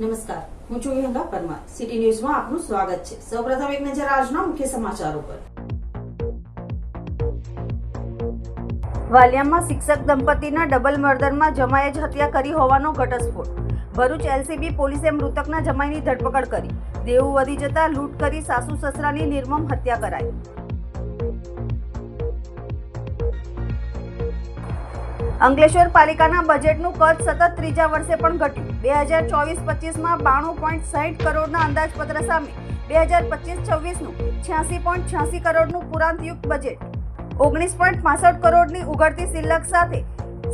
નમસ્કાર. હું છું વિહંગા પરમાર. સિટી ન્યૂઝમાં આપનું સ્વાગત છે. સૌપ્રથમ એક નજર આજના મુખ્ય સમાચારો પર. વાલિયામાં શિક્ષક દંપતીના ડબલ મર્ડરમાં જમાએ જ હત્યા કરી હોવાનો ઘટસ્ફોટ. ભરૂચ એલસીબી પોલીસે મૃતકના જમાઈની ધરપકડ કરી. દેવું વધી જતા લૂંટ કરી સાસુ સસરાની નિર્મમ હત્યા કરાઈ. અંકલેશ્વર પાલિકાના બજેટનું કદ સતત ત્રીજા વર્ષે પણ ઘટ્યું. બે હજાર ચોવીસ પચીસમાં બાણું પોઈન્ટ સાહીઠ કરોડના અંદાજપત્ર સામે બે હજાર પચીસ છવ્વીસનું છ્યાસી પોઈન્ટ છ્યાસી કરોડનું પુરાંતયુક્ત બજેટ. ઓગણીસ પોઈન્ટ પાસઠ કરોડની ઉઘડતી સિલક સાથે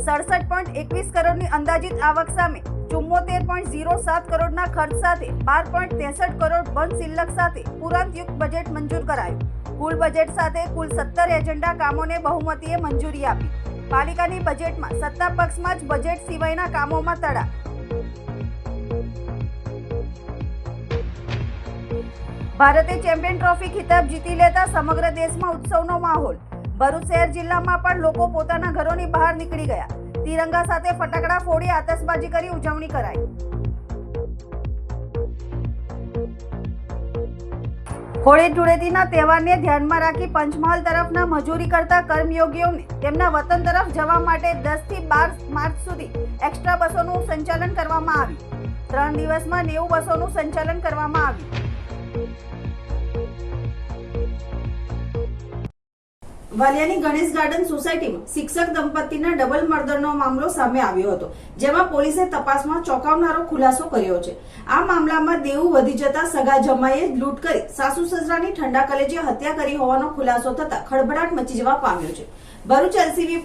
સડસઠ પોઈન્ટ એકવીસ કરોડની અંદાજિત આવક સામે ચુમ્મોતેર પોઈન્ટ ઝીરો સાત કરોડના ખર્ચ સાથે બાર પોઈન્ટ ત્રેસઠ કરોડ બંધ સિલ્લક સાથે પુરાંતયુક્ત બજેટ મંજૂર કરાયું. કુલ બજેટ સાથે કુલ સત્તર એજન્ડા કામોને બહુમતીએ મંજૂરી આપી. પાલિકાની બજેટમાં સત્તા પક્ષમાં જ બજેટ સિવાયના કામોમાં તડા. ભારતે ચેમ્પિયન ટ્રોફી ખિતાબ જીતી લેતા સમગ્ર દેશમાં ઉત્સવનો માહોલ. ભરૂચ શહેર જિલ્લામાં પણ લોકો પોતાના ઘરોની બહાર નીકળી ગયા. તિરંગા સાથે ફટાકડા ફોડી આતશબાજી કરી ઉજવણી કરાઈ. હોળી ધૂળેટીના તહેવારને ધ્યાનમાં રાખી પંચમહાલ તરફના મજૂરી કરતા કર્મયોગીઓને તેમના વતન તરફ જવા માટે દસથી બાર માર્ચ સુધી એક્સ્ટ્રા બસોનું સંચાલન કરવામાં આવ્યું. ત્રણ દિવસમાં નેવું બસોનું સંચાલન કરવામાં આવ્યું. વાલિયાની ગણેશ ગાર્ડન સોસાયટીમાં શિક્ષક દંપતીના ડબલ મર્ડરનો મામલો સામે આવ્યો હતો, જેમાં પોલીસે તપાસમાં ચોંકાવનારો ખુલાસો કર્યો છે. આ મામલામાં દેવું વધી જતા સગા જમાઈએ લૂંટ કરી, સાસુ સસરાની ઠંડા કલેજે હત્યા કરી હોવાનો ખુલાસો થતા ખળભળાટ મચી જવા પામ્યો છે. ભરૂચ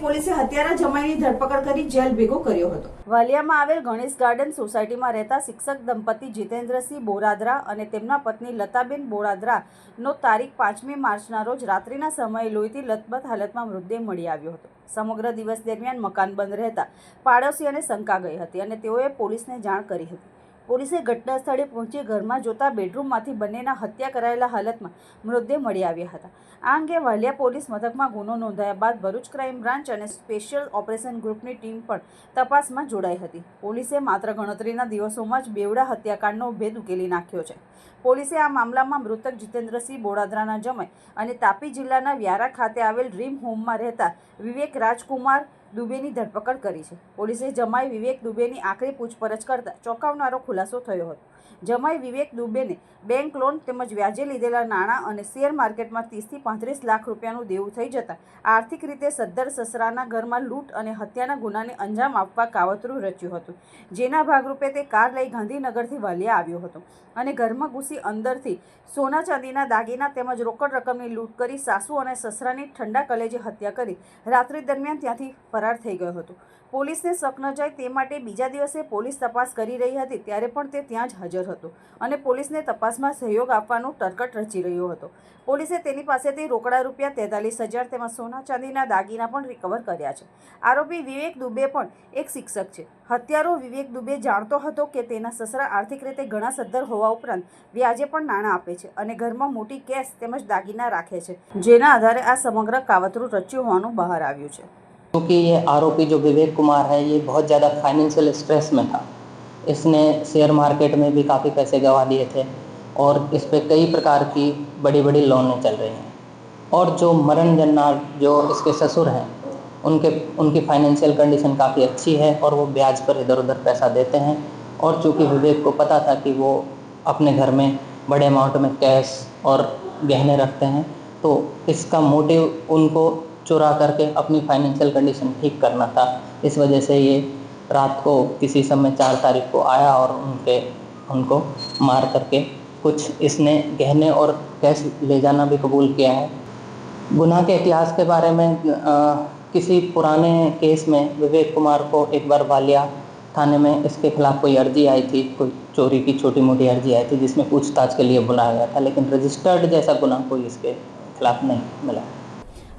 પોલીસે હત્યારા જમાઈની ધરપકડ કરી જેલ ભેગો કર્યો હતો. વાલિયામાં આવેલ ગણેશ ગાર્ડન સોસાયટીમાં રહેતા શિક્ષક દંપતી જીતેન્દ્રસિંહ બોરાદરા અને તેમના પત્ની લતાબેન બોરાદરાનો તારીખ પાંચમી માર્ચના રોજ રાત્રિના સમયે લોહીથી લથબથ હાલતમાં મૃતદેહ મળી આવ્યો હતો. સમગ્ર દિવસ દરમિયાન મકાન બંધ રહેતા પાડોશી અને શંકા ગઈ હતી અને તેઓએ પોલીસને જાણ કરી હતી. પોલીસે ઘટના સ્થળે પહોંચી ઘરમાં જોતા બેડરૂમમાંથી બંનેના હત્યા કરાયેલા હાલતમાં મૃતદેહ મળી આવ્યા હતા. આ અંગે વાલિયા પોલીસ મથકમાં ગુનો નોંધાયા બાદ ભરૂચ ક્રાઇમ બ્રાન્ચ અને સ્પેશિયલ ઓપરેશન ગ્રુપની ટીમ પણ તપાસમાં જોડાઈ હતી. પોલીસે માત્ર ગણતરીના દિવસોમાં જ બેવડા હત્યાકાંડનો ભેદ ઉકેલી નાખ્યો છે. પોલીસે આ મામલામાં મૃતક જીતેન્દ્રસિંહ બોડાદરાના જમાઈ અને તાપી જિલ્લાના વ્યારા ખાતે આવેલ ડ્રીમ હોમમાં રહેતા વિવેક રાજકુમાર દુબેની ધરપકડ કરી છે. પોલીસે જમાઈ વિવેક દુબેની આખરી પૂછપરછ કરતા ચોંકાવનારો ખુલાસો થયો હતો. જમાઈ વિવેક દુબેને બેંક લોન તેમજ વ્યાજે લીધેલા નાણાં અને શેર માર્કેટમાં ત્રીસથી પાંત્રીસ લાખ રૂપિયાનું દેવું થઈ જતાં આર્થિક રીતે સદ્દર સસરાના ઘરમાં લૂંટ અને હત્યાના ગુનાને અંજામ આપવા કાવતરું રચ્યું હતું. જેના ભાગરૂપે તે કાર લઈ ગાંધીનગરથી વાલિયા આવ્યો હતો અને ઘરમાં ઘૂસી અંદરથી સોના ચાંદીના દાગીના તેમજ રોકડ રકમની લૂંટ કરી સાસુ અને સસરાની ઠંડા કલેજે હત્યા કરી રાત્રિ દરમિયાન ત્યાંથી ફરાર થઈ ગયો હતો. પોલીસને શક ન જાય તે માટે બીજા દિવસે પોલીસ તપાસ કરી રહી હતી, ત્યારે પણ તે ત્યાં જ હાજર હતો અને પોલીસને તપાસમાં સહયોગ આપવાનું તરકટ રચી રહ્યો હતો. પોલીસે તેની પાસેથી રોકડા રૂપિયા તેતાલીસ હજાર તેમજ સોના ચાંદીના દાગીના પણ રિકવર કર્યા છે. આરોપી વિવેક દુબે પણ એક શિક્ષક છે. હત્યારો વિવેક દુબે જાણતો હતો કે તેના સસરા આર્થિક રીતે ઘણા સદ્ધર હોવા ઉપરાંત વ્યાજે પણ નાણાં આપે છે અને ઘરમાં મોટી કેશ તેમજ દાગીના રાખે છે, જેના આધારે આ સમગ્ર કાવતરું રચ્યું હોવાનું બહાર આવ્યું છે. क्योंकि ये आरोपी जो विवेक कुमार है, ये बहुत ज़्यादा फाइनेंशियल स्ट्रेस में था। इसने शेयर मार्केट में भी काफ़ी पैसे गंवा दिए थे और इस पर कई प्रकार की बड़ी बड़ी लोनें चल रही हैं। और जो मरण जन्नार जो इसके ससुर हैं, उनके, उनकी फाइनेंशियल कंडीशन काफ़ी अच्छी है और वो ब्याज पर इधर उधर पैसा देते हैं। और चूँकि विवेक को पता था कि वो अपने घर में बड़े अमाउंट में कैश और गहने रखते हैं तो इसका मोटिव उनको चुरा करके अपनी फाइनेंशियल कंडीशन ठीक करना था। इस वजह से ये रात को किसी समय चार तारीख को आया और उनके उनको मार करके कुछ इसने गहने और कैश ले जाना भी कबूल किया है। गुनाह के इतिहास के बारे में अ, किसी पुराने केस में विवेक कुमार को एक बार वालिया थाने में इसके खिलाफ कोई अर्जी आई थी कोई चोरी की छोटी मोटी अर्जी आई थी जिसमें पूछताछ के लिए बुलाया गया था लेकिन रजिस्टर्ड जैसा गुनाह कोई इसके खिलाफ नहीं मिला।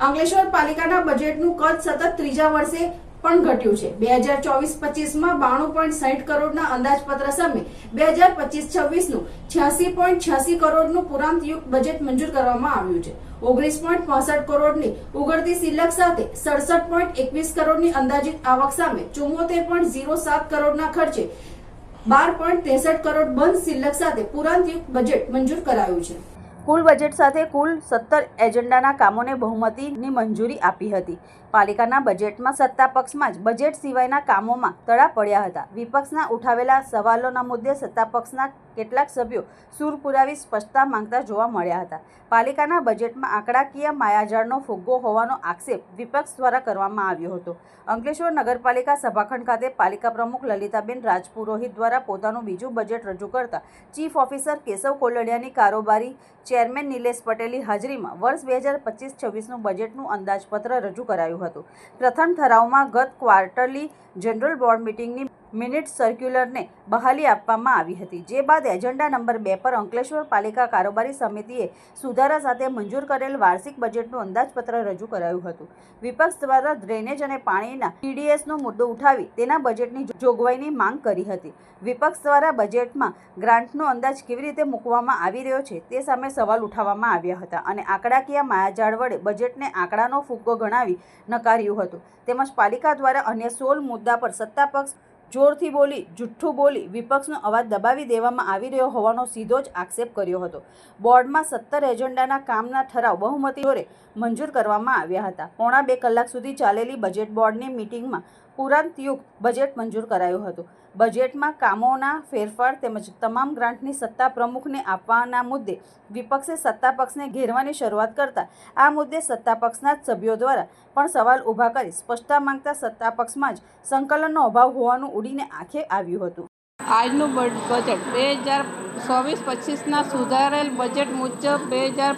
અંકલેશ્વર પાલિકાના બજેટનું કદ સતત ત્રીજા વર્ષે પણ ઘટ્યું છે. બે હજાર ચોવીસ પચીસમાં બાણું પોઈન્ટ સાહીઠ કરોડના અંદાજપત્ર સામે બે હજાર પચીસ છવ્વીસનું છ્યાસી પોઈન્ટ છ્યાસી કરોડનું પુરાંતયુક્ત બજેટ મંજૂર કરવામાં આવ્યું છે. ઓગણીસ પોઈન્ટ પાસઠ કરોડની ઉગડતી સિલક સાથે સડસઠ પોઈન્ટ એકવીસ કરોડની અંદાજિત આવક સામે ચુમ્મોતેર પોઈન્ટ ઝીરો સાત કરોડના ખર્ચે બાર પોઈન્ટ ત્રેસઠ કરોડ બંધ સિલક સાથે પુરાંતયુક્ત બજેટ મંજૂર કરાયું છે. કુલ બજેટ સાથે કુલ સત્તર એજન્ડાના કામોને બહુમતીની મંજૂરી આપી હતી. પાલિકાના બજેટમાં સત્તા પક્ષમાં જ બજેટ સિવાયના કામોમાં તડા પડ્યા હતા. વિપક્ષના ઉઠાવેલા સવાલોના મુદ્દે સત્તા પક્ષના કેટલાક સભ્યો સૂર પુરાવી સ્પષ્ટતા માંગતા જોવા મળ્યા હતા. પાલિકાના બજેટમાં આંકડાકીય માયાજાળનો ફુગ્ગો હોવાનો આક્ષેપ વિપક્ષ દ્વારા કરવામાં આવ્યો હતો. અંકલેશ્વર નગરપાલિકા સભાખંડ ખાતે પાલિકા પ્રમુખ લલિતાબેન રાજપુરોહિત દ્વારા પોતાનું બીજું બજેટ રજૂ કરતા ચીફ ઓફિસર કેશવ કોલડિયાની કારોબારી ચેરમેન નિલેશ પટેલની હાજરીમાં વર્ષ બે હજાર પચીસ છવ્વીસનું બજેટનું અંદાજપત્ર રજૂ કરાયું હતું. પ્રથમ ઠરાવમાં ગત ક્વાર્ટરલી જનરલ બોર્ડ મિટિંગની મિનિટ સર્ક્યુલરને બહાલી આપવામાં આવી હતી. જે બાદ એજન્ડા નંબર બે પર અંકલેશ્વર પાલિકા કારોબારી સમિતિએ સુધારા સાથે મંજૂર કરેલ વાર્ષિક બજેટનું અંદાજપત્ર રજૂ કરાયું હતું. વિપક્ષ દ્વારા ડ્રેનેજ અને પાણીના ટીડીએસનો મુદ્દો ઉઠાવી તેના બજેટની જોગવાઈની માંગ કરી હતી. વિપક્ષ દ્વારા બજેટમાં ગ્રાન્ટનો અંદાજ કેવી રીતે મૂકવામાં આવી રહ્યો છે તે સામે સવાલ ઉઠાવવામાં આવ્યા હતા અને આંકડાકીય માયાજાળ વડે બજેટને આંકડાનો ફુગ્ગો ગણાવી નકાર્યું હતું. તેમજ પાલિકા દ્વારા અન્ય સોળ મુદ્દા પર સત્તા પક્ષ જોરથી બોલી, જુઠ્ઠું બોલી, વિપક્ષનો અવાજ દબાવી દેવામાં આવી રહ્યો હોવાનો સીધો જ આક્ષેપ કર્યો હતો. બોર્ડમાં સત્તર એજન્ડાના કામના ઠરાવ બહુમતી જોરે મંજૂર કરવામાં આવ્યા હતા. પોણા બે કલાક સુધી ચાલેલી બજેટ બોર્ડની મિટિંગમાં પુરાંતયુક્ત બજેટ મંજૂર કરાયું હતું. બજેટમાં કામોના ફેરફાર તેમજ તમામ ગ્રાન્ટની સત્તા પ્રમુખને આપવાના મુદ્દે વિપક્ષે સત્તા પક્ષને ઘેરવાની શરૂઆત કરતા આ મુદ્દે સત્તા પક્ષના જ સભ્યો દ્વારા પણ સવાલ ઊભા કરી સ્પષ્ટતા માંગતા સત્તા પક્ષમાં જ સંકલનનો અભાવ હોવાનું ઉડીને આંખે આવ્યું હતું. આજનું બજ- બજેટ બે હજાર ચોવીસ પચીસના સુધારેલ બજેટ મુજબ બે હજાર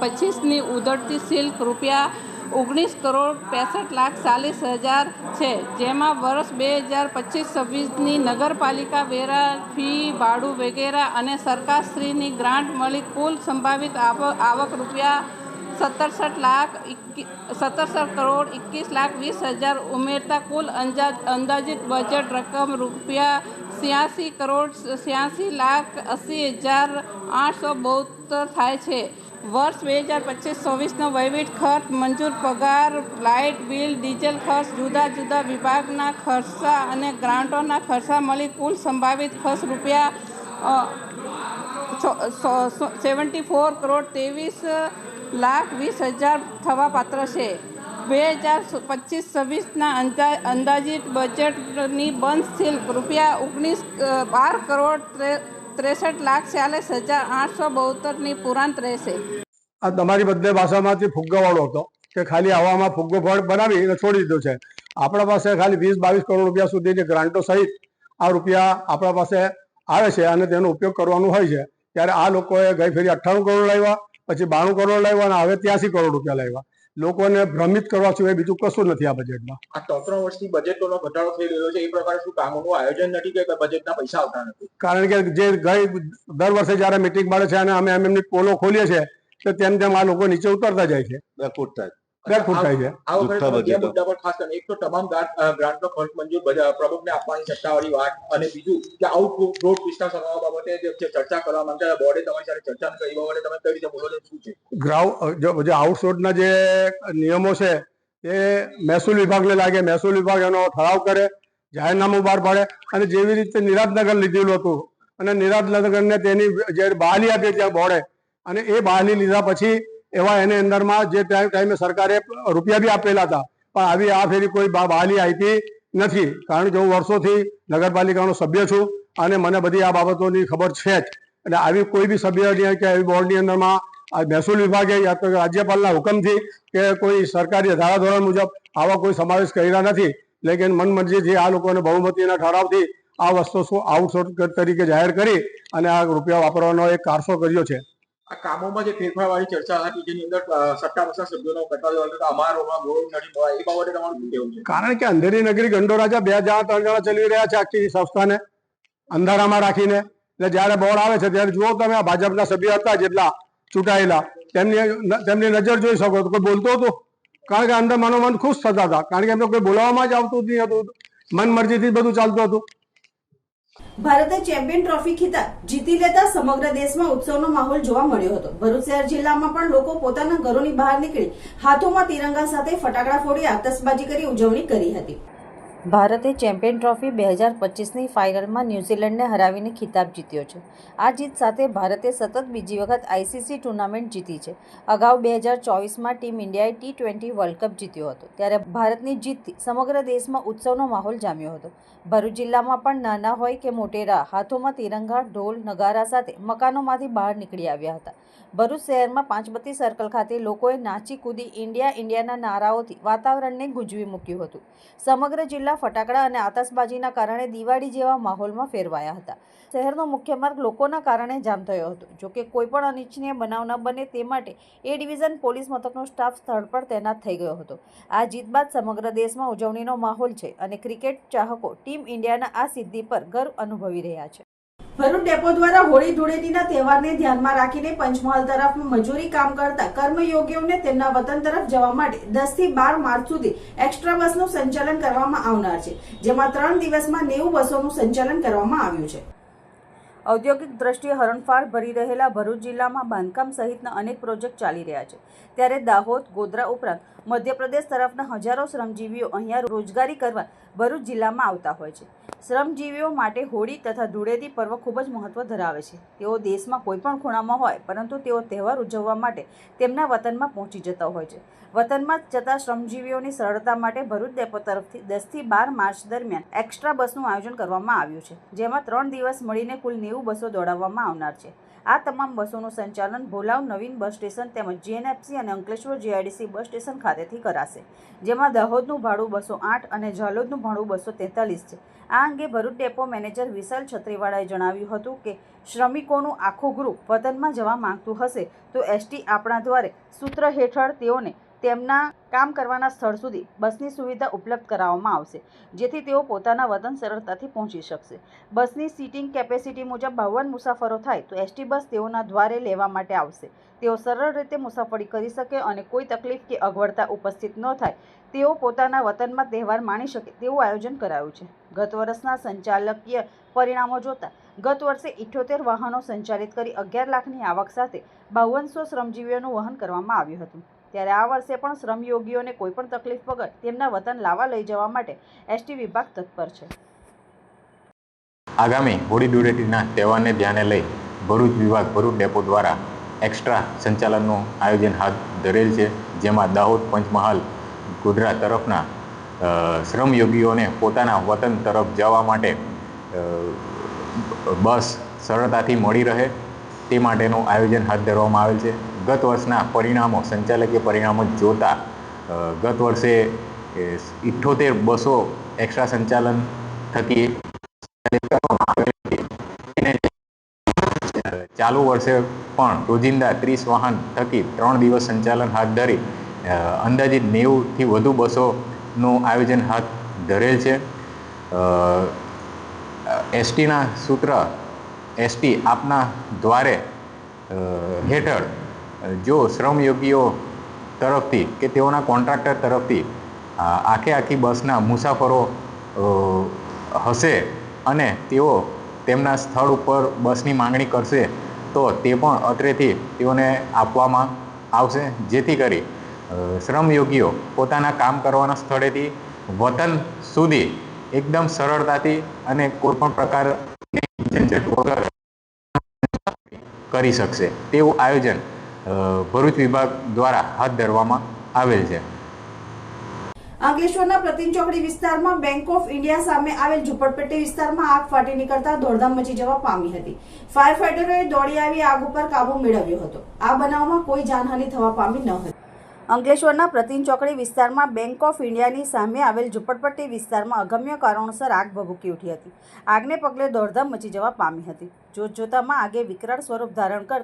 પચીસની ઉધડતી સિલ્ક રૂપિયા ઓગણીસ કરોડ પાંસઠ લાખ ચાલીસ હજાર છે. જેમાં વર્ષ બે હજાર પચીસ છવ્વીસની નગરપાલિકા વેરા ફી, ભાડું વગેરે અને સરકારશ્રીની ગ્રાન્ટ મળી કુલ સંભવિત આવક આવક રૂપિયા સત્તરસઠ લાખ સત્તરસઠ કરોડ એકવીસ લાખ વીસ હજાર ઉમેરતા કુલ અંદાજિત બજેટ રકમ રૂપિયા છ્યાસી કરોડ છ્યાસી લાખ અસી હજાર આઠસો બોતેર થાય છે. વર્ષ બે હજાર પચીસ ચોવીસનો વહીવટ ખર્ચ, મંજૂર પગાર, લાઇટ બિલ, ડીઝલ ખર્ચ, જુદા જુદા વિભાગના ખર્ચા અને ગ્રાન્ટોના ખર્ચા મળી કુલ સંભવિત ખર્ચ રૂપિયા સેવન્ટી ફોર કરોડ ત્રેવીસ લાખ વીસ હજાર થવા પાત્ર છે. બે હજાર પચીસ છવ્વીસના અંદા અંદાજિત બજેટની બંધ સીલ રૂપિયા ઓગણીસ બાર કરોડ ત્રેસઠ લાખ ચાલીસ હજાર આઠસો બોતેરની પુરાંત રહેશે. આ તમારી બધે ભાષામાંથી ફુગ્ગાવાળો હતો કે ખાલી હવામાં ફુગ્ગો ફળ બનાવી અને છોડી દીધો છે. આપણા પાસે ખાલી વીસ બાવીસ કરોડ રૂપિયા સુધીની ગ્રાન્ટો સહિત આ રૂપિયા આપણા પાસે આવે છે અને તેનો ઉપયોગ કરવાનું હોય છે. ત્યારે આ લોકોએ ગઈ ફેરી અઠ્ઠાણું કરોડ લાવ્યા, પછી બાણું કરોડ લાવ્યા અને હવે ત્યાંસી કરોડ રૂપિયા લાવ્યા. લોકોને ભ્રમિત કરવા સિવાય બીજું કશું નથી આ બજેટમાં આ ત્રણ ત્રણ વર્ષથી બજેટનો ઘટાડો થઈ રહ્યો છે એ પ્રકારે શું કામોનું આયોજન નથી કે બજેટના પૈસા આવતા નથી? કારણ કે જે ગઈ દર વર્ષે જ્યારે મિટિંગ મળે છે અને અમે એમ એમની પોલો ખોલીએ છીએ તો તેમ તેમ આ લોકો નીચે ઉતરતા જાય છે. બેકફૂટ થાય બેકફૂટ છે આ વખતે બે મુદ્દા પર ખાસ કરીને એક તો તમામ ગ્રાન્ટનો ખર્ચ મંજૂર પ્રમુખને આપવાની સત્તાવાળી વાત અને બીજું કે આઉટ રોડ વિસ્તાર સમાવવા બાબતે જે જે ચર્ચા કરવા માંગતા બોર્ડે તમારી સાથે ચર્ચા કરી એ બાબતે તમે કઈ રીતે બોલો શું છે? ગ્રાઉન્ડ જે આઉટસોર્સના જે નિયમો છે એ મહેસૂલ વિભાગને લાગે. મહેસૂલ વિભાગ એનો ઠરાવ કરે જાહેરનામું બહાર પાડે અને જેવી રીતે નિરાજનગર લીધેલું હતું અને નિરાંતનગરને તેની જે બહાલી આપી ત્યાં બોર્ડે અને એ બહાલી લીધા પછી એવા એની અંદરમાં જે ટાઈમે સરકારે રૂપિયા બી આપેલા હતા. પણ આવી આ ફેરી કોઈ બહાલી આપી નથી. કારણ કે હું વર્ષોથી નગરપાલિકાનો સભ્ય છું અને મને બધી આ બાબતોની ખબર છે જ. એટલે આવી કોઈ બી સભ્યની કે આવી બોર્ડની અંદરમાં મહેસૂલ વિભાગે યા તો રાજ્યપાલના હુકમથી કે કોઈ સરકારી ધારાધોરણ મુજબ આવા કોઈ સમાવેશ કર્યા નથી. લેકિન મનમરજીથી આ લોકોને બહુમતીના ઠરાવથી આ વસ્તુ શું આઉટસોર્સ તરીકે જાહેર કરી અને આ રૂપિયા વાપરવાનો એક કારસો કર્યો છે. આ કામોમાં જે ફેરફારવાળી ચર્ચા હતી જેની અંદર અ, સત્તા પક્ષના સભ્યોનો કટાવ્યો હતો અમારોમાં ગોળ નડી મળવા એ બાબતે તમારું શું કહેવું છે? કારણ કે અંધેરી નગરી ગંડો રાજા બે જણા ત્રણ જણા ચલાવી રહ્યા છે આખી સંસ્થાને અંધારામાં રાખીને. એટલે જ્યારે બોર્ડ આવે છે ત્યારે જુઓ તમે આ ભાજપના સભ્ય હતા જેટલા ચૂંટાયેલા. તેમની તેમની નજર જોઈ શકો તો કોઈ બોલતો હતો? કારણ કે અંદર મનોમન ખુશ થતા હતા. કારણ કે એમને કોઈ બોલાવવામાં જ આવતું જ નહીં હતું. મન મરજીથી બધું ચાલતું હતું. ભારતે ચેમ્પિયન ટ્રોફી ખિતાબ જીતી લેતા સમગ્ર દેશમાં ઉત્સવનો માહોલ જોવા મળ્યો હતો. ભરૂચ શહેર જિલ્લામાં પણ લોકો પોતાના ઘરોની બહાર નીકળી હાથોમાં તિરંગા સાથે ફટાકડા ફોડી આતશબાજી કરી ઉજવણી કરી હતી. ભારતે ચેમ્પિયન ટ્રોફી બે હજાર પચીસની ફાઇનલમાં ન્યૂઝીલેન્ડને હરાવીને ખિતાબ જીત્યો છે. આ જીત સાથે ભારતે સતત બીજી વખત આઈસીસી ટુર્નામેન્ટ જીતી છે. અગાઉ બે હજાર ચોવીસમાં ટીમ ઇન્ડિયાએ ટી ટ્વેન્ટી વર્લ્ડ કપ જીત્યો હતો, ત્યારે ભારતની જીતથી સમગ્ર દેશમાં ઉત્સવનો માહોલ જામ્યો હતો. ભરૂચ જિલ્લામાં પણ નાના હોય કે મોટેરા, હાથોમાં તિરંગા, ઢોલ, નગારા સાથે મકાનોમાંથી બહાર નીકળી આવ્યા હતા. ભરૂચ શહેરમાં પાંચબત્તી સર્કલ ખાતે લોકોએ નાચી કૂદી ઇન્ડિયા ઇન્ડિયાના નારાઓથી વાતાવરણને ગુંજવી મૂક્યું હતું. સમગ્ર જિલ્લા ફટાકડા અને આતશબાજીના કારણે દિવાળી જેવા માહોલમાં ફેરવાયા હતા. શહેરનો મુખ્ય માર્ગ લોકોના કારણે જામ થયો હતો. જોકે કોઈપણ અનિચ્છનીય બનાવ ન બને તે માટે એ ડિવિઝન પોલીસ મથકનો સ્ટાફ સ્થળ પર તૈનાત થઈ ગયો હતો. આ જીત બાદ સમગ્ર દેશમાં ઉજવણીનો માહોલ છે અને ક્રિકેટ ચાહકો ટીમ ઇન્ડિયાના આ સિદ્ધિ પર ગર્વ અનુભવી રહ્યા છે. ભરૂચ ડેપો દ્વારા હોળી ધૂળેટીના તહેવારને ધ્યાનમાં રાખીને પંચમહાલ તરફ મજૂરી કામ કરતા કર્મયોગીઓને તેમના વતન તરફ જવા માટે દસથી બાર માર્ચ સુધી એક્સ્ટ્રા બસનું સંચાલન કરવામાં આવનાર છે, જેમાં ત્રણ દિવસમાં નેવું બસોનું સંચાલન કરવામાં આવ્યું છે. ઔદ્યોગિક દ્રષ્ટિએ હરણફાળ ભરી રહેલા ભરૂચ જિલ્લામાં બાંધકામ સહિતના અનેક પ્રોજેક્ટ ચાલી રહ્યા છે. ત્યારે દાહોદ, ગોધરા ઉપરાંત મધ્યપ્રદેશ તરફના હજારો શ્રમજીવીઓ અહીંયા રોજગારી કરવા ભરૂચ જિલ્લામાં આવતા હોય છે. શ્રમજીવીઓ માટે હોળી તથા ધૂળેટી પર્વ ખૂબ જ મહત્ત્વ ધરાવે છે. તેઓ દેશમાં કોઈપણ ખૂણામાં હોય, પરંતુ તેઓ તહેવાર ઉજવવા માટે તેમના વતનમાં પહોંચી જતા હોય છે. વતનમાં જતા શ્રમજીવીઓની સરળતા માટે ભરૂચ ડેપો તરફથી દસથી બાર માર્ચ દરમિયાન એક્સ્ટ્રા બસનું આયોજન કરવામાં આવ્યું છે, જેમાં ત્રણ દિવસ મળીને કુલ નેવું બસો દોડાવવામાં આવનાર છે. આ તમામ બસોનું સંચાલન ભોલાવ નવીન બસ સ્ટેશન તેમજ જીએનએફસી અને અંકલેશ્વર જીઆઈડીસી બસ સ્ટેશન ખાતેથી કરાશે. જેમાં દાહોદનું ભાડું બસો આઠ અને ઝાલોદનું ભાડું બસો તેતાલીસ છે. આ અંગે ભરૂચ ડેપો મેનેજર વિશાલ છત્રીવાળાએ જણાવ્યું હતું કે, શ્રમિકોનું આખું ગ્રુપ વતનમાં જવા માંગતું હશે તો એસટી આપણા દ્વારે સૂત્ર હેઠળ તેઓને તેમના કામ કરવાના સ્થળ સુધી બસની સુવિધા ઉપલબ્ધ કરાવવામાં આવશે, જેથી તેઓ પોતાના વતન સરળતાથી પહોંચી શકશે. બસની સીટિંગ કેપેસિટી મુજબ બાવન મુસાફરો થાય તો એસટી બસ તેઓના દ્વારે લેવા માટે આવશે. તેઓ સરળ રીતે મુસાફરી કરી શકે અને કોઈ તકલીફ કે અગવડતા ઉપસ્થિત ન થાય. તેઓ પોતાના વતનમાં તહેવાર માણી શકે તેવું આયોજન કરાયું છે. ગત વર્ષના સંચાલકીય પરિણામો જોતા, ગત વર્ષે ઇઠ્યોતેર વાહનો સંચાલિત કરી અગિયાર લાખની આવક સાથે બાવનસો શ્રમજીવીઓનું વહન કરવામાં આવ્યું હતું. ત્યારે આ વર્ષે પણ શ્રમયોગીઓને કોઈપણ તકલીફ વગર તેમના વતન લાવવા લઈ જવા માટે એસટી વિભાગ તત્પર છે. આગામી હોળી ધૂળેટીના તહેવારને ધ્યાને લઈ ભરૂચ વિભાગ, ભરૂચ ડેપો દ્વારા એક્સ્ટ્રા સંચાલનનું આયોજન હાથ ધરેલ છે, જેમાં દાહોદ પંચમહાલ ગોધરા તરફના શ્રમયોગીઓને પોતાના વતન તરફ જવા માટે બસ સરળતાથી મળી રહે તે માટેનું આયોજન હાથ ધરવામાં આવેલ છે. ગત વર્ષના પરિણામો, સંચાલકીય પરિણામો જોતા ગત વર્ષે ઇઠ્ઠોતેર બસો એક્સ્ટ્રા સંચાલન થકી ચાલુ વર્ષે પણ રોજિંદા ત્રીસ વાહન થકી ત્રણ દિવસ સંચાલન હાથ ધરી અંદાજિત નેવુંથી વધુ બસોનું આયોજન હાથ ધરેલ છે. એસટીના સૂત્ર, એસટી આપના દ્વારે હેઠળ જો શ્રમયોગીઓ તરફથી કે તેઓના કોન્ટ્રાક્ટર તરફથી આખે આખી બસના મુસાફરો હશે અને તેઓ તેમના સ્થળ ઉપર બસની માંગણી કરશે, તો તે પણ અત્રેથી તેઓને આપવામાં આવશે. જેથી કરી શ્રમયોગીઓ પોતાના કામ કરવાના સ્થળેથી વતન સુધી એકદમ સરળતાથી અને કોઈપણ પ્રકારની વગર કરી શકશે. તેવું આયોજન ભરૂચ વિભાગ દ્વારા હાથ ધરવામાં આવેલ છે. અંકલેશ્વરના પ્રતિન ચોકડી વિસ્તારમાં બેંક ઓફ ઇન્ડિયા સામે આવેલ ઝુંપડપટ્ટી વિસ્તારમાં આગ ફાટી નીકળતા દોડધામ મચી જવા પામી હતી. ફાયર ફાઈટરોએ દોડી આવી આગ ઉપર કાબુ મેળવ્યો હતો. આ બનાવમાં કોઈ જાનહાનિ થવા પામી ન હતી. અંકલેશ્વરના પ્રતિન ચોકડી વિસ્તારમાં બેંક ઓફ ઇન્ડિયાની સામે આવેલ ઝુંપડપટ્ટી વિસ્તારમાં અગમ્ય કારણોસર આગ ભભૂકી ઉઠી હતી. આગને પગલે દોડધામ મચી જવા પામી હતી. જોતજોતામાં આગે વિકરાળ સ્વરૂપ ધારણ કર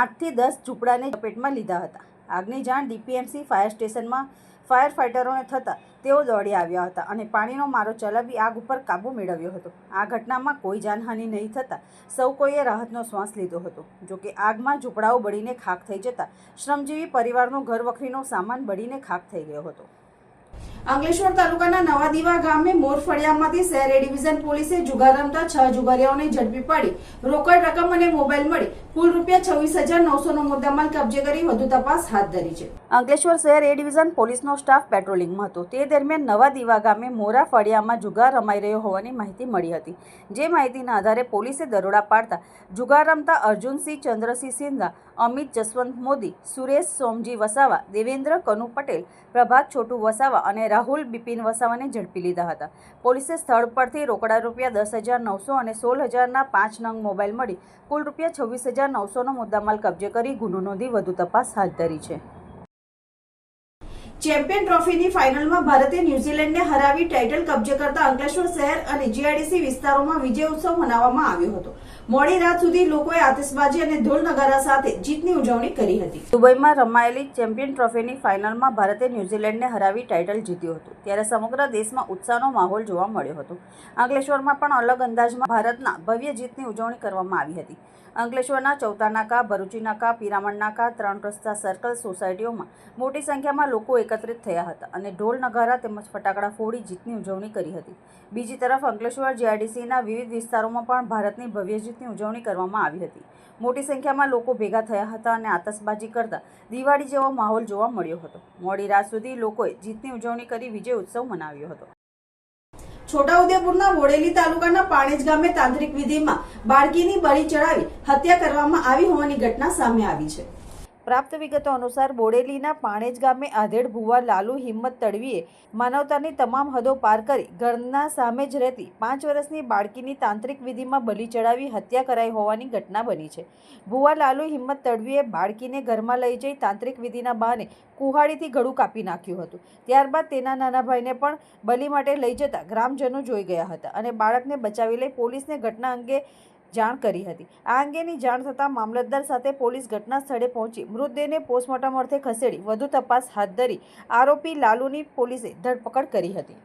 આઠથી દસ ઝૂંપડાને ચપેટમાં લીધા હતા. આગની જાણ ડીપીએમસી ફાયર સ્ટેશનમાં ફાયર ફાઇટરોને થતાં તેઓ દોડી આવ્યા હતા અને પાણીનો મારો ચલાવી આગ ઉપર કાબૂ મેળવ્યો હતો. આ ઘટનામાં કોઈ જાનહાનિ નહીં થતાં સૌ કોઈએ રાહતનો શ્વાસ લીધો હતો. જોકે આગમાં ઝૂંપડાઓ બળીને ખાખ થઈ જતા શ્રમજીવી પરિવારનો ઘર વખરીનો સામાન બળીને ખાખ થઈ ગયો હતો. અંકલેશ્વર તાલુકાના નવાદીવા ગામે મોરફળિયામાંથી શહેર ડિવિઝન પોલીસે જુગાર રમતા છ જુગારીઓને ઝડપી પાડી, રોકડ રકમ અને મોબાઈલ મળી કુલ રૂપિયા છવ્વીસ હજાર નવસોનો મુદ્દામાલ કબજે કરી વધુ તપાસ હાથ ધરી છે. અંકલેશ્વર શહેર એ ડિવિઝન પોલીસનો સ્ટાફ પેટ્રોલિંગમાં હતો. તે દરમિયાન નવા દીવા ગામે મોરા ફળિયામાં જુગાર રમાઈ રહ્યો હોવાની માહિતી મળી હતી. જે માહિતીના આધારે પોલીસે દરોડા પાડતા જુગાર રમતા અર્જુનસિંહ, ચંદ્રસિંહ સિંધા અમિત જસવંત મોદી, સુરેશ સોમજી વસાવા, દેવેન્દ્ર કનુ પટેલ, પ્રભાત છોટુ વસાવા અને રાહુલ બિપિન વસાવાને ઝડપી લીધા હતા. પોલીસે સ્થળ પરથી રોકડા રૂપિયા દસ હજાર નવસો અને સોળ હજારના પાંચ નંગ મોબાઈલ મળી કુલ રૂપિયા છવ્વીસ હજાર નવસોનો મુદ્દામાલ કબજે કરી ગુનો નોંધી વધુ તપાસ હાથ ધરી છે. ચેમ્પિયન ટ્રોફીની ફાઇનલમાં ભારતે ન્યુઝીલેન્ડને હરાવી ટાઇટલ કબજે કરતા અંકલેશ્વર શહેર અને જીઆઈડીસી વિસ્તારોમાં વિજય ઉત્સવ મનાવવામાં આવ્યો હતો. મોડી રાત સુધી લોકોએ આતિશબાજી અને ઢોલ નગારા સાથે જીતની ઉજવણી કરી હતી. દુબઈમાં રમાયેલી ચેમ્પિયન ટ્રોફીની ફાઇનલમાં ભારતે ન્યૂઝીલેન્ડને હરાવી ટાઇટલ જીત્યું હતું. ત્યારે સમગ્ર દેશમાં ઉત્સાહનો માહોલ જોવા મળ્યો હતો. અંકલેશ્વરમાં પણ અલગ અંદાજમાં ભારતના ભવ્ય જીતની ઉજવણી કરવામાં આવી હતી. અંકલેશ્વરના ચૌતા નાકા ભરૂચી નાકા ત્રણ રસ્તા સર્કલ સોસાયટીઓમાં મોટી સંખ્યામાં લોકો એકત્રિત થયા હતા અને ઢોલ નગારા તેમજ ફટાકડા ફોડી જીતની ઉજવણી કરી હતી. બીજી તરફ અંકલેશ્વર જીઆઈડીસીના વિવિધ વિસ્તારોમાં પણ ભારતની ભવ્ય જીતની ઉજવણી કરવામાં આવી હતી. મોટી સંખ્યામાં લોકો ભેગા થયા હતા અને આતશબાજી કરતા દિવાળી જેવો માહોલ જોવા મળ્યો હતો. મોડી રાત સુધી લોકોએ જીતની ઉજવણી કરી વિજય ઉત્સવ મનાવ્યો હતો. છોટાઉદેપુરના બોડેલી તાલુકાના પાણેજ ગામે તાંત્રિક વિધિમાં બાળકીની બળી ચડાવી હત્યા કરવામાં આવી હોવાની ઘટના સામે આવી છે. પ્રાપ્ત વિગતો અનુસાર બોડેલીના પાણેજ ગામે આધેડ ભુવા લાલુ હિંમત તડવીએ માનવતાની તમામ હદો પાર કરી ઘરના સામે જ રહેતી પાંચ વર્ષની બાળકીની તાંત્રિક વિધિમાં બલી ચડાવી હત્યા કરાઈ હોવાની ઘટના બની છે. ભુવા લાલુ હિંમત તડવીએ બાળકીને ઘરમાં લઈ જઈ તાંત્રિક વિધિના બહાને કુહાડીથી ગળું કાપી નાખ્યું હતું. ત્યારબાદ તેના નાના ભાઈને પણ બલી માટે લઈ જતા ગ્રામજનો જોઈ ગયા હતા અને બાળકને બચાવી લઈ પોલીસને ઘટના અંગે જાણ કરી હતી. આ અંગેની જાણ થતાં મામલતદાર સાથે પોલીસ ઘટના સ્થળે પહોંચી. મૃતદેહને પોસ્ટમોર્ટમ અર્થે ખસેડી વધુ તપાસ હાથ ધરી આરોપી લાલુની પોલીસે ધરપકડ કરી હતી.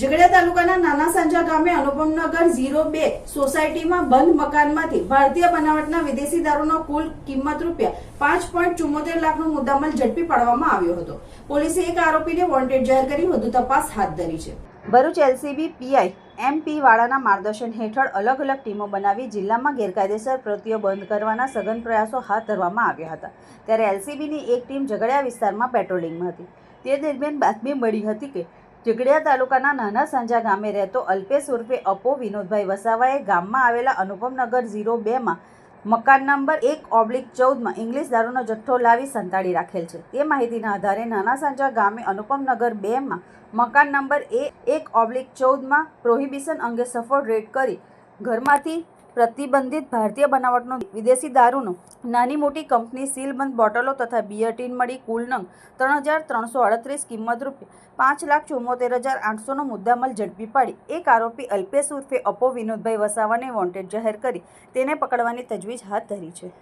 ઝઘડિયા તાલુકાના નાના સાંજા ગામે અનુપમનગર ઝીરો બે સોસાયટીમાં બંધ મકાનમાંથી ભારતીય બનાવટના વિદેશી દારૂનો કુલ કિંમત રૂપિયા પાંચ પોઈન્ટ ચુમ્મોતેર લાખનો મુદ્દામાલ ઝડપી પાડવામાં આવ્યો હતો. પોલીસે એક આરોપીને વોન્ટેડ જાહેર કરી વધુ તપાસ હાથ ધરી છે. Bharuch LCB PI M P વાળાના માર્ગદર્શન હેઠળ અલગ અલગ ટીમો બનાવી જિલ્લામાં ગેરકાયદેસર પ્રવૃત્તિઓ બંધ કરવાના સઘન પ્રયાસો હાથ ધરવામાં આવ્યા હતા. ત્યારે એલસીબીની એક ટીમ ઝઘડિયા વિસ્તારમાં પેટ્રોલિંગમાં હતી. તે દરમિયાન બાતમી મળી હતી કે, ઝઘડિયા તાલુકાના નાના સાંજા ગામે રહેતો અલ્પેશ ઉર્ફે અપો વિનોદભાઈ વસાવાએ ગામમાં આવેલા અનુપમનગર ઝીરો બેમાં મકાન નંબર એક ઓબ્લિક ચૌદમાં ઇંગ્લિશ દારૂનો જથ્થો લાવી સંતાડી રાખેલ છે. તે માહિતીના આધારે નાના સાંજા ગામે અનુપમનગર બેમાં મકાન નંબર એ એક ઓબ્લિક ચૌદમાં પ્રોહિબિશન અંગે સફળ રેડ કરી ઘરમાંથી પ્રતિબંધિત ભારતીય બનાવટનો વિદેશી દારૂનો નાની મોટી કંપની સીલબંધ બોટલો તથા બિયર મળી કુલ નંગ ત્રણ હજાર ત્રણસો અડત્રીસ કિંમત રૂપિયા પાંચ લાખ ચુમ્મોતેર હજાર આઠસોનો મુદ્દામાલ ઝડપી પાડી. એક આરોપી અલ્પેશ ઉર્ફે અપો વિનોદભાઈ વસાવાને વોન્ટેડ જાહેર કરી તેને પકડવાની તજવીજ હાથ ધરી છે.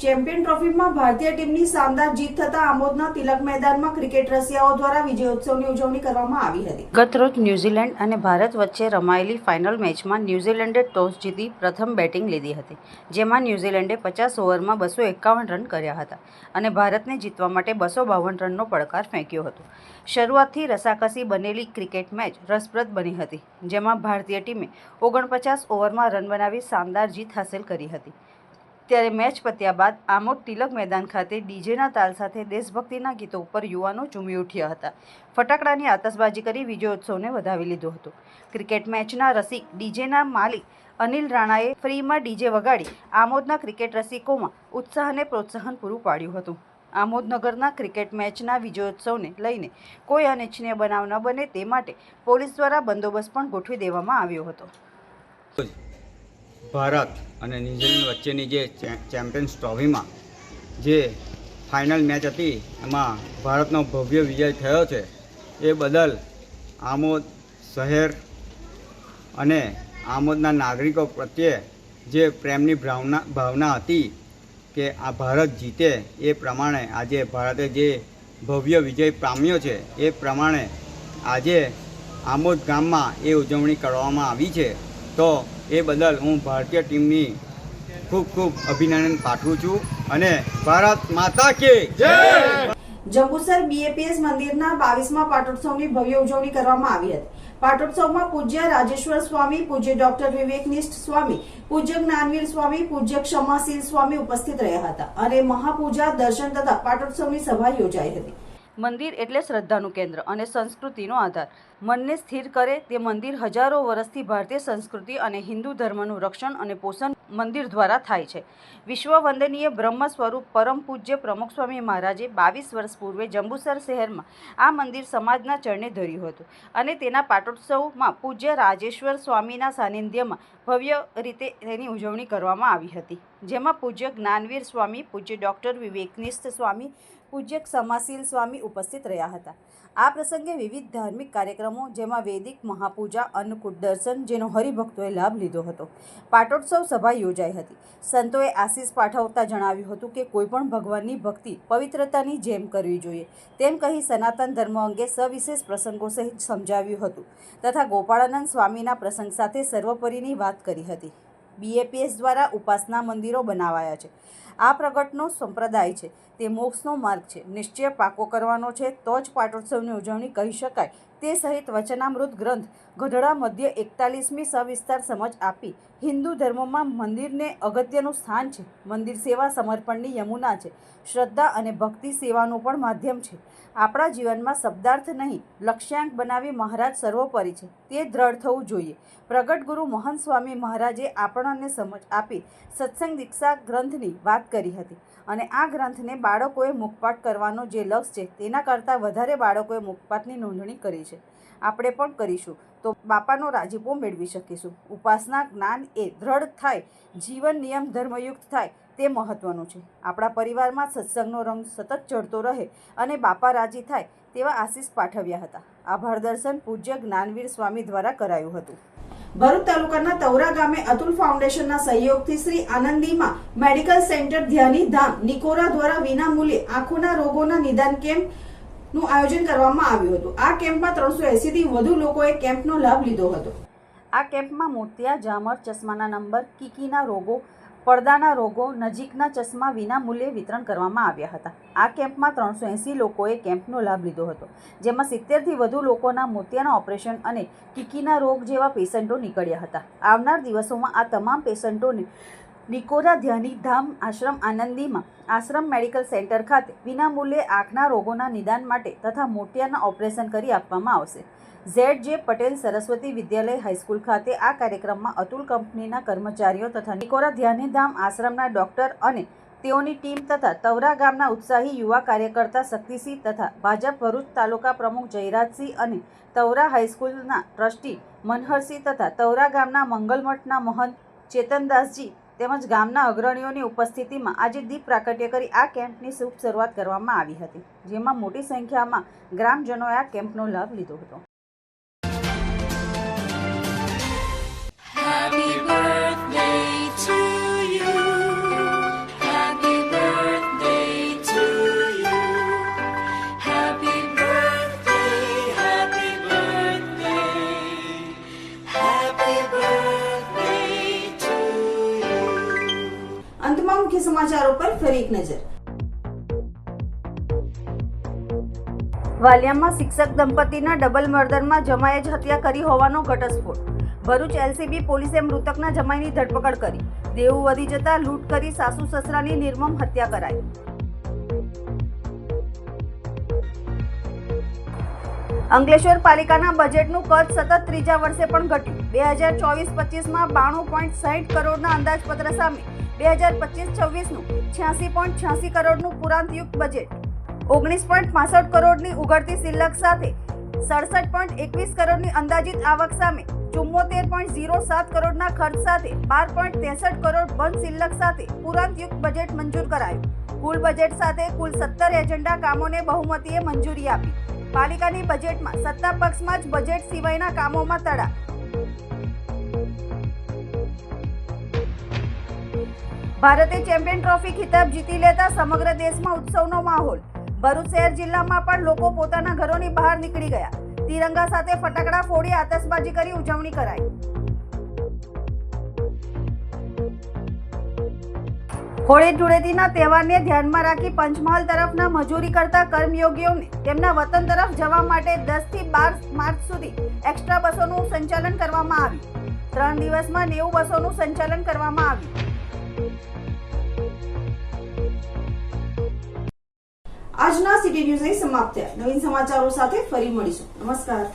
ચેમ્પિયન ટ્રોફીમાં ભારતીય ટીમની શાનદાર જીત થતા આમોદના તિલક મેદાનમાં ક્રિકેટ રસિયાઓ દ્વારા વિજયોત્સવની ઉજવણી કરવામાં આવી હતી. ગતરોજ ન્યૂઝીલેન્ડ અને ભારત વચ્ચે રમાયેલી ફાઇનલ મેચમાં ન્યૂઝીલેન્ડે ટોસ જીતી પ્રથમ બેટિંગ લીધી હતી, જેમાં ન્યૂઝીલેન્ડે પચાસ ઓવરમાં બસો એકાવન રન કર્યા હતા અને ભારતને જીતવા માટે બસો બાવન રનનો પડકાર ફેંક્યો હતો. શરૂઆતથી રસાકસી બનેલી ક્રિકેટ મેચ રસપ્રદ બની હતી, જેમાં ભારતીય ટીમે ઓગણપચાસ ઓવરમાં રન બનાવી શાનદાર જીત હાંસલ કરી હતી. ત્યારે મેચ પત્યા બાદ આમોદ તિલક મેદાન ખાતે ડીજેના તાલ સાથે દેશભક્તિના ગીતો ઉપર યુવાનો ઝૂમી ઉઠ્યા હતા. ફટાકડાની આતશબાજી કરી વિજયોત્સવને વધાવી લીધો હતો. ક્રિકેટ મેચના રસિક ડીજેના માલિક અનિલ રાણાએ ફ્રીમાં ડીજે વગાડી આમોદના ક્રિકેટ રસિકોમાં ઉત્સાહ અને પ્રોત્સાહન પૂરું પાડ્યું હતું. આમોદનગરના ક્રિકેટ મેચના વિજયોત્સવને લઈને કોઈ અનિચ્છનીય બનાવ ન બને તે માટે પોલીસ દ્વારા બંદોબસ્ત પણ ગોઠવી દેવામાં આવ્યો હતો. ભારત અને ન્યૂઝીલેન્ડ વચ્ચેની જે ચેમ્પિયન્સ ટ્રોફીમાં જે ફાઇનલ મેચ હતી, એમાં ભારતનો ભવ્ય વિજય થયો છે. એ બદલ આમોદ શહેર અને આમોદના નાગરિકો પ્રત્યે જે પ્રેમની ભાવના ભાવના હતી કે આ ભારત જીતે, એ પ્રમાણે આજે ભારતે જે ભવ્ય વિજય પામ્યો છે, એ પ્રમાણે આજે આમોદ ગામમાં એ ઉજવણી કરવામાં આવી છે. તો એ બદલ હું ભારતીય ટીમની ખૂબ ખૂબ અભિનંદન પાઠવું છું અને ભારત માતા કે જંબુસર બીએપીએસ મંદિરના બાવીસમાં પાટોત્સવની ભવ્ય ઉજવણી કરવામાં આવી હતી. પાટોત્સવમાં પૂજ્ય રાજેશ્વર સ્વામી, પૂજ્ય ડોક્ટર વિવેકનિષ્ઠ સ્વામી, પૂજ્ય જ્ઞાનવીર સ્વામી, પૂજ્ય ક્ષમાશીલ સ્વામી ઉપસ્થિત રહ્યા હતા અને મહાપૂજા દર્શન તથા પાટોત્સવની સભા યોજાઈ હતી. મંદિર એટલે શ્રદ્ધાનું કેન્દ્ર અને સંસ્કૃતિનો આધાર. મનને સ્થિર કરે તે મંદિર હજારો વર્ષથી ભારતીય સંસ્કૃતિ અને હિન્દુ ધર્મનું રક્ષણ અને પોષણ મંદિર દ્વારા થાય છે. વિશ્વ વંદનીય બ્રહ્મ સ્વરૂપ પરમ પૂજ્ય પ્રમુખ સ્વામી મહારાજે બાવીસ વર્ષ પૂર્વે જંબુસર શહેરમાં આ મંદિર સમાજના ચરણે ધર્યું હતું અને તેના પાટોત્સવમાં પૂજ્ય રાજેશ્વર સ્વામીના સાનિધ્યમાં ભવ્ય રીતે તેની ઉજવણી કરવામાં આવી હતી. જેમાં પૂજ્ય જ્ઞાનવીર સ્વામી, પૂજ્ય ડૉક્ટર વિવેકનિષ્ઠ સ્વામી પૂજ્ય ક્ષમાશીલ સ્વામી ઉપસ્થિત રહ્યા હતા. આ પ્રસંગે વિવિધ ધાર્મિક કાર્યક્રમો, જેમાં વૈદિક મહાપૂજા, અન્નકૂટ દર્શન, જેનો હરિભક્તોએ લાભ લીધો હતો. પાટોત્સવ સભા યોજાઈ હતી. સંતોએ આશીષ પાઠવતા જણાવ્યું હતું કે કોઈપણ ભગવાનની ભક્તિ પવિત્રતાની જેમ કરવી જોઈએ. તેમ કહી સનાતન ધર્મ અંગે સવિશેષ પ્રસંગો સહિત સમજાવ્યું હતું તથા ગોપાળાનંદ સ્વામીના પ્રસંગ સાથે સર્વોપરીની વાત કરી હતી. બીએપીએસ દ્વારા ઉપાસના મંદિરો બનાવાયા છે. આ પ્રગટનો સંપ્રદાય છે. તે મોક્ષનો માર્ગ છે. નિશ્ચય પાકો કરવાનો છે. તો જ પાટોત્સવની ઉજવણી કહી શકાય. તે સહિત વચનામૃત ગ્રંથ ગઢડા મધ્ય એકતાલીસમી સવિસ્તાર સમજ આપી હિન્દુ ધર્મમાં મંદિરને અગત્યનું સ્થાન છે. મંદિર સેવા સમર્પણની યમુના છે. શ્રદ્ધા અને ભક્તિ સેવાનું પણ માધ્યમ છે. આપણા જીવનમાં શબ્દાર્થ નહીં, લક્ષ્યાંક બનાવી મહારાજ સર્વોપરી છે. તે દ્રઢ થવું જોઈએ. પ્રગટ ગુરુ મહંત સ્વામી મહારાજે આપણને સમજ આપી સત્સંગ દીક્ષા ગ્રંથની વાત કરી હતી. અને આ ગ્રંથને બાળકોએ મુખપાઠ કરવાનો જે લક્ષ્ય છે, તેના કરતાં વધારે બાળકોએ મુખપાઠની નોંધણી કરી છે. આપણે પણ કરીશું. તો બાપાનો રાજીપો મેળવી શકીશું. ઉપાસના જ્ઞાન એ દ્રઢ થાય, જીવન નિયમ ધર્મયુક્ત થાય, તે મહત્વનું છે. આપણા પરિવારમાં સત્સંગનો રંગ સતત ચડતો રહે અને બાપા રાજી થાય તેવા આશીષ પાઠવ્યા હતા. આભાર દર્શન પૂજ્ય જ્ઞાનવીર સ્વામી દ્વારા કરાયું હતું. ભરૂચ તાલુકાના તૌરા ગામે અતુલ ફાઉન્ડેશનના સહયોગથી શ્રી આનંદીમાં મેડિકલ સેન્ટર ધ્યાની ધામ નિકોરા દ્વારા વિનામૂલ્યે આંખોના રોગોના નિદાન કેમ્પ નું આયોજન કરવામાં આવ્યું હતું. આ કેમ્પમાં ત્રણસો એસી થી વધુ લોકોએ કેમ્પનો લાભ લીધો હતો. આ કેમ્પમાં મોતિયા, જામર, ચશ્માના નંબર, કીકીના રોગો, પડદાના રોગો, નજીકના ચશ્મા વિના મૂલ્યે વિતરણ કરવામાં આવ્યા હતા. આ કેમ્પમાં ત્રણસો એંસી લોકોએ કેમ્પનો લાભ લીધો હતો, જેમાં સિત્તેરથી વધુ લોકોના મોતિયાના ઓપરેશન અને કીકીના રોગ જેવા પેશન્ટો નીકળ્યા હતા. આવનાર દિવસોમાં આ તમામ પેશન્ટોને નિકોરા ધ્યાની ધામ આશ્રમ આનંદીમાં આશ્રમ મેડિકલ સેન્ટર ખાતે વિનામૂલ્યે આંખના રોગોના નિદાન માટે તથા મોતિયાના ઓપરેશન કરી આપવામાં આવશે. ઝેડ જે પટેલ સરસ્વતી વિદ્યાલય હાઈસ્કૂલ ખાતે આ કાર્યક્રમમાં અતુલ કંપનીના કર્મચારીઓ તથા નિકોરા ધ્યાનીધામ આશ્રમના ડોક્ટર અને તેઓની ટીમ તથા તવરા ગામના ઉત્સાહી યુવા કાર્યકર્તા શક્તિસિંહ તથા ભાજપ ભરૂચ તાલુકા પ્રમુખ જયરાજસિંહ અને તવરા હાઈસ્કૂલના ટ્રસ્ટી મનહરસિંહ તથા તવરા ગામના મંગલમઠના મહંત ચેતનદાસજી તેમજ ગામના અગ્રણીઓની ઉપસ્થિતિમાં આજે દીપ પ્રાકટ્ય કરી આ કેમ્પની શુભ શરૂઆત કરવામાં આવી હતી, જેમાં મોટી સંખ્યામાં ગ્રામજનોએ આ કેમ્પનો લાભ લીધો હતો. મુખ્ય સમાચારો પર ફરી એક નજર. વાલિયામાં શિક્ષક દંપતીના ડબલ મર્ડરમાં જમાએ જ હત્યા કરી હોવાનો ઘટસ્ફોટ. ભરૂચ એલસીબી પોલીસે મૃતકના જમાઈની ધરપકડ કરી. દેવું વધી જતા લૂંટ કરી સાસુ સસરાની નિર્મમ હત્યા કરાઈ. અંકલેશ્વર પાલિકાના બજેટનું કદ સતત ત્રીજા વર્ષે પણ ઘટ્યું. બે હજાર ચોવીસ પચીસમાં બાણું પોઈન્ટ સાહીઠ કરોડના અંદાજપત્ર સામે બે હજાર પચીસ છવ્વીસનું છ્યાસી પોઈન્ટ છ્યાસી કરોડનું પુરાંતયુક્ત બજેટ ઓગણીસ પોઈન્ટ પાસઠ કરોડની ઉઘડતી સિલક સાથે સડસઠ પોઈન્ટ એકવીસ કરોડની અંદાજિત આવક સામે ચુમ્મોતેર પોઈન્ટ ઝીરો સાત કરોડના ખર્ચ સાથે બાર પોઈન્ટ ત્રેસઠ કરોડ બંધ સિલક સાથે પુરાંતયુક્ત બજેટ મંજૂર કરાયું. કુલ બજેટ સાથે કુલ સત્તર એજન્ડા કામોને બહુમતીએ મંજૂરી આપી. પાલિકાની બજેટમાં સત્તા પક્ષમાં જ બજેટ સિવાયના કામોમાં તડા ભારતે ચેમ્પિયન ટ્રોફી ખિતાબ જીતી લેતા સમગ્ર દેશમાં ઉત્સવનો માહોલ. ભરૂચ શહેર જિલ્લામાં પણ લોકો પોતાના ઘરોની બહાર નીકળી ગયા. તિરંગા સાથે ફટાકડા ફોડી આતશબાજી કરી ઉજવણી કરાઈ. હોળી ધૂળેટીના તહેવારને ધ્યાનમાં રાખી પંચમહાલ તરફના મજૂરી કરતા કર્મયોગીઓને તેમના વતન તરફ જવા માટે દસથી બાર માર્ચ સુધી એક્સ્ટ્રા બસોનું સંચાલન કરવામાં આવ્યું. ત્રણ દિવસમાં નેવું બસોનું સંચાલન કરવામાં આવ્યું. આજના સિટી ન્યૂઝ સમાપ્ત નવીન સમાચારો સાથે ફરી મળીશું. નમસ્કાર.